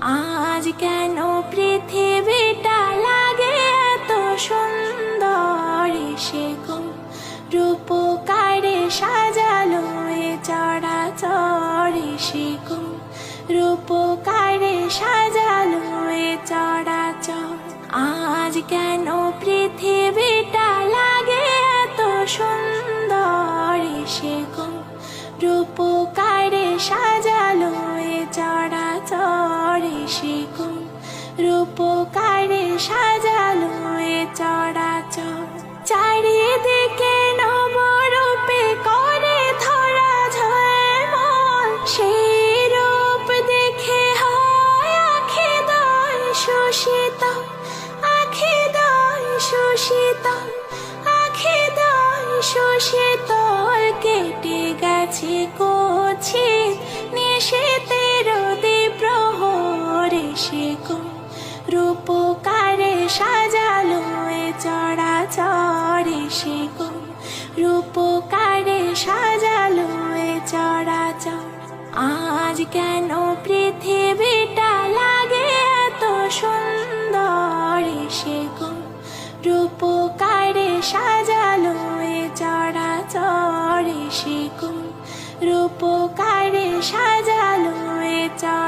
আজ কেন পৃথিবীটা লাগে এত সুন্দর? সে রূপকারে সাজালো এ চড়াচড়ে সে রূপকারে সাজালো এ চড়াচড় আজ কেন পৃথিবীটা গো রূপকারে সাজালো এ চড়াচড় চারিদিকে নবরূপে করে ধরা ঝলমল। সেই রূপ দেখে হয় আখি দয় শোষিত। আখি দয় শোষিত। আখি দয় শোষিত। কেটে গেছে কোছি নিষেধের প্রহরে সে গো রূপকারে সাজালো এ চড়াচড়ে সে গো রূপকারে সাজালো এ চড়াচড় আজ কেন পৃথিবীটা লাগে এত সুন্দর সে গো রূপকারে সাজালো এ চড়াচড়ে সে গো রূপকারে সাজালো এ চড়াচড়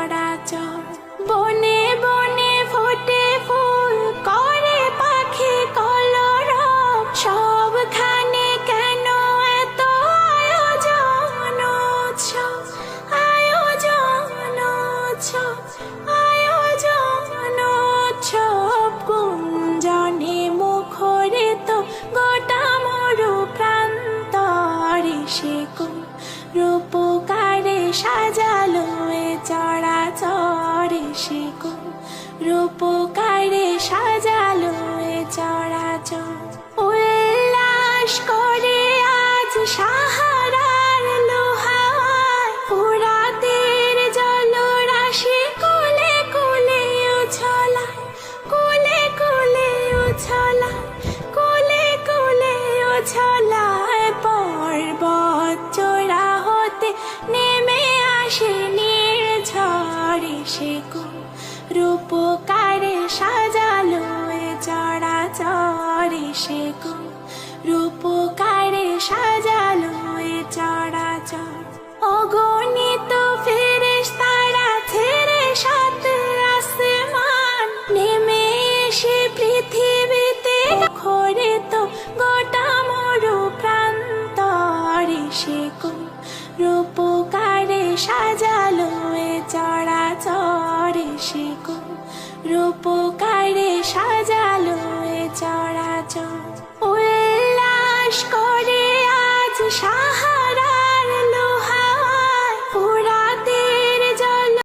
রূপকারে সাজালো এ চড়াচড়ে সে গো রূপকারে সাজালো এ চড়াচড় উল্লাস করে আজ সাহারার জলরাশি কোলে কোলে কোলে কোলে কোলে রূপকারে সাজালো এ চড়াচড় অগণিত ফেরেশ তারা ছেড়ে সাত আসমান নেমে এসে পৃথিবীতে খরে তো গোটা মরু প্রান্তরে সে রূপকারে সাজালো এ গো রূপকারে সাজালো এ চরাচর। উল্লাস করে